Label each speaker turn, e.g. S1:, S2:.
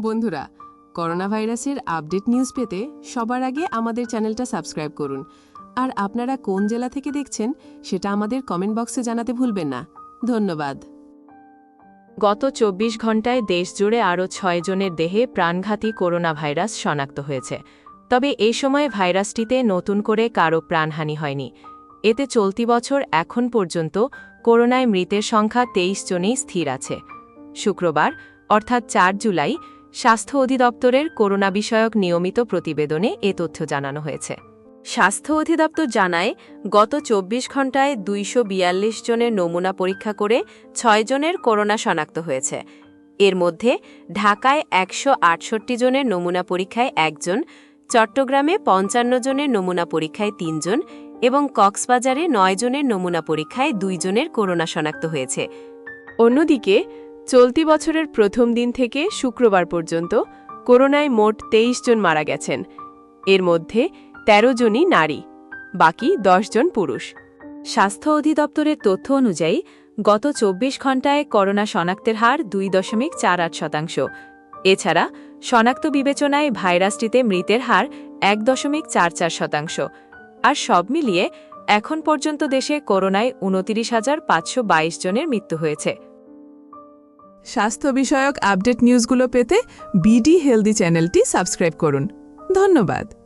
S1: বন্ধুরা করোনা ভাইরাসের update news পেতে সবার আগে আমাদের চ্যানেলটা সাবস্ক্রাইব করুন। আর আপনারা কোন জেলা থেকে দেখছেন, সেটা আমাদের কমেন্ট বক্সে জানাতে ভুলবেন না। ধন্যবাদ।
S2: গত চব্বিশ ঘণ্টায় দেশজুড়ে আরও ছয় জনের দেহে প্রাণঘাতী করোনা ভাইরাস শনাক্ত হয়েছে। তবে এ সময় ভাইরাসটিতে নতুন করে কারও প্রাণহানি হয়নি। এতে চলতি বছর এখন পর্যন্ত করোনায় মৃতের সংখ্যা তেইশ জনেই স্থির আছে। শুক্রবার, অর্থাৎ চার জুলাই স্বাস্থ্য অধিদপ্তরের করোনা বিষয়ক নিয়মিত প্রতিবেদনে এ তথ্য জানানো হয়েছে। স্বাস্থ্য অধিদপ্তর জানায়, গত চব্বিশ ঘণ্টায় দুইশো জনের নমুনা পরীক্ষা করে ছয় জনের করোনা শনাক্ত হয়েছে। এর মধ্যে ঢাকায় একশো আটষট্টি জনের নমুনা পরীক্ষায় একজন, চট্টগ্রামে পঞ্চান্ন জনের নমুনা পরীক্ষায় তিনজন এবং কক্সবাজারে নয় জনের নমুনা পরীক্ষায় দুইজনের করোনা শনাক্ত হয়েছে। অন্যদিকে চলতি বছরের প্রথম দিন থেকে শুক্রবার পর্যন্ত করোনায় মোট তেইশ জন মারা গেছেন। এর মধ্যে ১৩ জনই নারী, বাকি জন পুরুষ। স্বাস্থ্য অধিদপ্তরের তথ্য অনুযায়ী, গত চব্বিশ ঘণ্টায় করোনা শনাক্তের হার দুই দশমিক চার আট শতাংশ। এছাড়া, শনাক্ত বিবেচনায় ভাইরাসটিতে মৃতের হার এক দশমিক চার চার শতাংশ। আর সব মিলিয়ে, এখন পর্যন্ত দেশে করোনায় উনতিরিশ হাজার পাঁচশো জনের মৃত্যু হয়েছে।
S1: স্বাস্থ্য বিষয়ক আপডেট নিউজগুলো পেতে বিডি হেলদি চ্যানেলটি সাবস্ক্রাইব করুন। ধন্যবাদ।